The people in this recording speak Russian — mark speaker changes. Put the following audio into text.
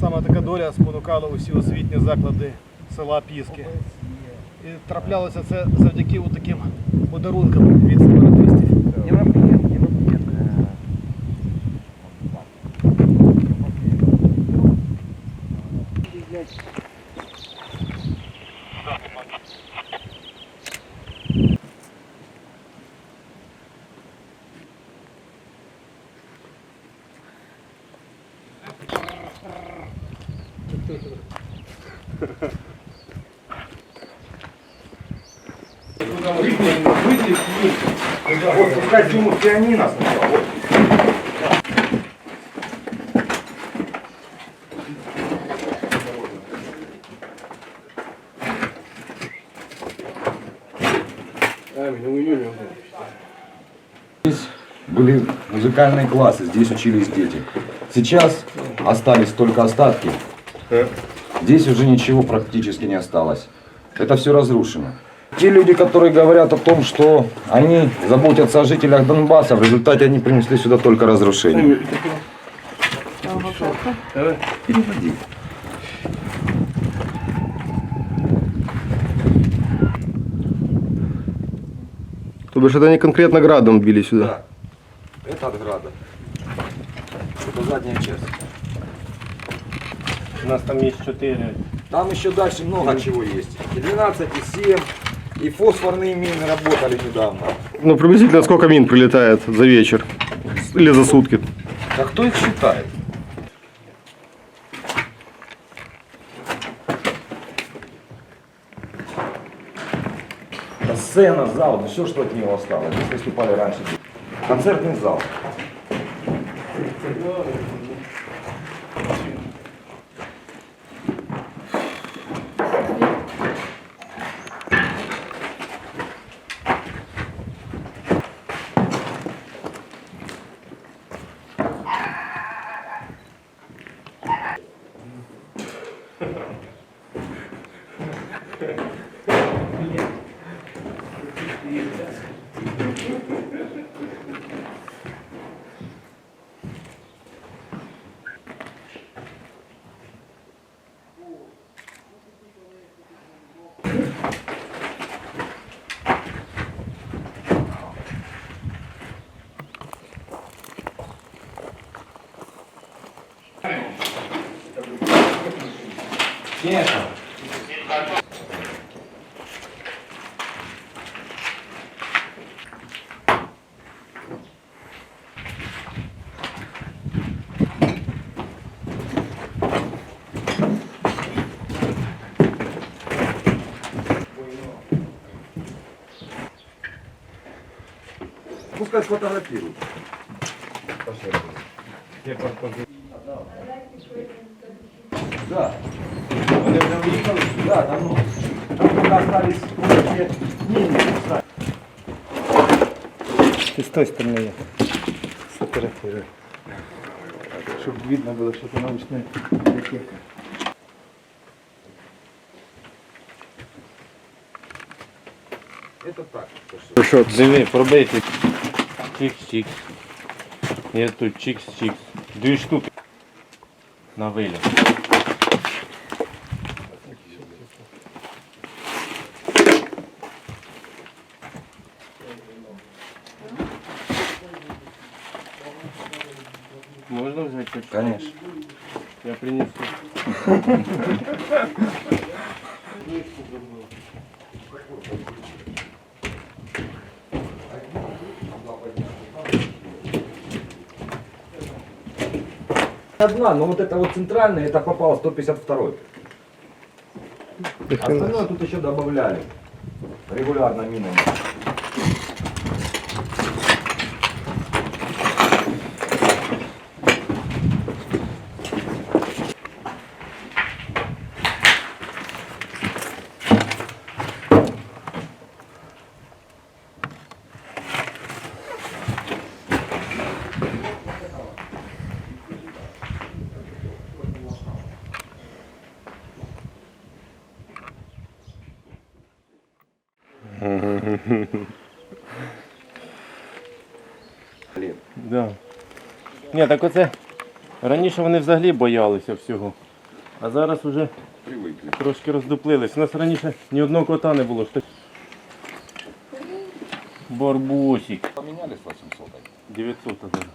Speaker 1: саме така доля спонукала усі освітні заклади села Піски. І траплялося це завдяки таким подарункам від сепаратистів.
Speaker 2: Вот, пускай снимут пианино сначала. Вот. Здесь были музыкальные классы, здесь учились дети. Сейчас остались только остатки. Здесь уже ничего практически не осталось. Это все разрушено. Те люди, которые говорят о том, что они заботятся о жителях Донбасса, в результате они принесли сюда только разрушение. Переводи.
Speaker 3: То бишь это они конкретно градом били сюда?
Speaker 2: Да. Это от града. Это задняя часть.
Speaker 1: У нас там є чотири.
Speaker 2: Там еще дальше много чего есть. И 12, и 7, и фосфорные мины работали недавно.
Speaker 3: Ну, приблизительно сколько мин прилетает за вечер? Или за сутки?
Speaker 2: Да кто их считает? Сцена, зал, да все, что от него осталось. Здесь выступали раньше. Концертный зал. Quem é, cara? Пускай сфотографируют. Да. Да, там, ну, там только остались кое-какие мины, кстати.
Speaker 1: І з тої сторони є. Сфотографірую. Щоб видно було, що це научна ракета.
Speaker 2: Это так. то, что-
Speaker 4: Диви, пробити. Чикс-чикс. Є тут чикс-чикс. Дві штуки. На виліт. Можна взяти? хоч?
Speaker 2: Конечно.
Speaker 4: Я принесу.
Speaker 2: Одна, но вот это вот центральная, это попал 152 Остальное тут еще добавляли. Регулярно минами.
Speaker 4: Да. Ні, так оце. Раніше вони взагалі боялися всього. А зараз вже
Speaker 2: Привыкли.
Speaker 4: трошки роздуплились. У нас раніше ні одного кота не було. Що... Барбосик.
Speaker 2: Поменяли с 800
Speaker 4: 900 один.